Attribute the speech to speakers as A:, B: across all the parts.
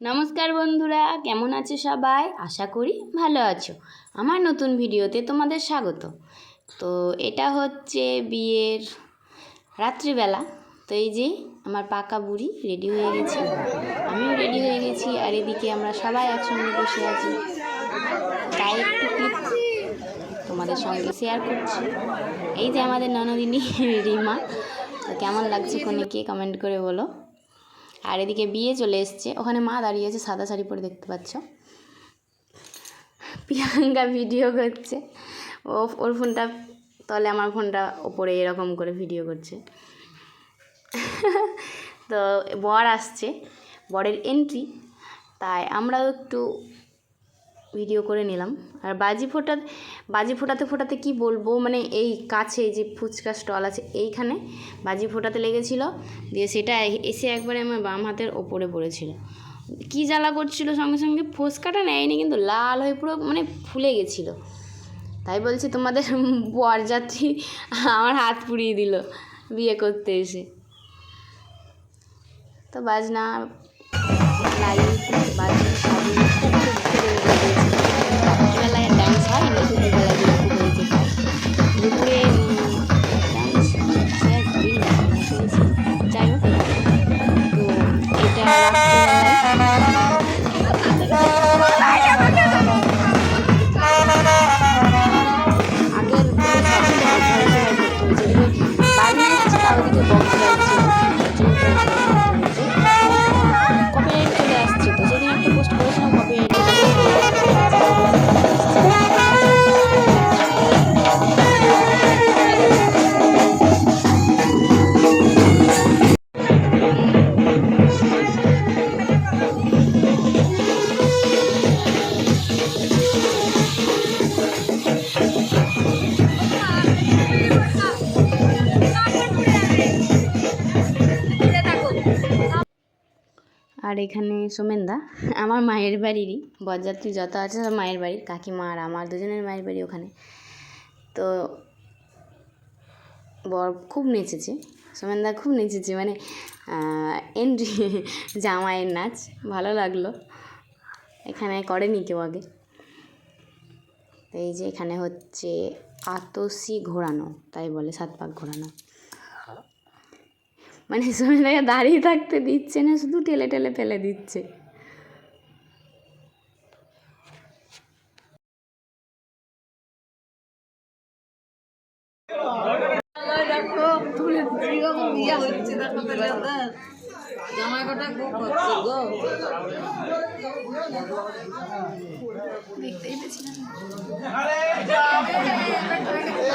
A: নমস্কার বন্ধুরা, কেমন আছো সবাই? আশা করি ভালো আছো। আমার নতুন ভিডিওতে তোমাদের স্বাগত। তো এটা হচ্ছে বিয়ের রাত্রিবেলা। তো এই যে আমার পাকা বুড়ি রেডি হয়ে গেছে। আমিও রেডি হয়ে গেছি আর এদিকে আমরা সবাই একসঙ্গে বসে আছি। তাই একটু তোমাদের সঙ্গে শেয়ার করছি। এই যে আমাদের ননদিনী, রিমা। তো কেমন লাগছে কোনেকে? কমেন্ট করে বলো। আর এদিকে বিয়ে চলে এসছে। ওখানে মা দাঁড়িয়ে আছে, সাদা শাড়ি পরে দেখতে পাচ্ছ। প্রিয়াঙ্কা ভিডিও করছে। ও, ওর ফোনটা, তলে আমার ফোনটা ওপরে এরকম করে ভিডিও করছে। তো বর আসছে, বরের এন্ট্রি তাই আমরাও একটু ভিডিও করে নিলাম। আর বাজি ফোটা, বাজি ফোটাতে ফোটাতে কি বলব মানে এই কাছে যে ফুচকা স্টল আছে, এইখানে বাজি ফোটাতে লেগেছিল। দিয়ে সেটা এসে একবারে আমার বাম হাতের ওপরে পড়েছিল। কি জ্বালা করছিল সঙ্গে সঙ্গে, ফুচকাটা নেয়নি কিন্তু লাল হয়ে পুরো মানে ফুলে গেছিল। তাই বলছি তোমাদের বরযাত্রী আমার হাত পুড়িয়ে দিল বিয়ে করতে এসে। তো বাজনা, লাইট বাজি আর এখানে সোমেনদা আমার মায়ের বাড়িরই বরযাত্রী যত আছে সব মায়ের বাড়ি কাকিমা আর আমার দুজনের মায়ের বাড়ি ওখানে। তো বর খুব নেচেছে সোমেনদা খুব নেচেছে মানে এন্ট্রি জামাইয়ের নাচ ভালো লাগল। এখানে করেনি কেউ আগে। তো এই যে এখানে হচ্ছে আতসি ঘোরানো তাই বলে সাত পাক ঘোরানো। মানে সুমিতাকে দাঁড়িয়ে থাকতে দিচ্ছে না, শুধু টেলে টেলে ফেলে দিচ্ছে। দেখতেই পেয়েছিলাম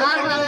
A: আর ভালো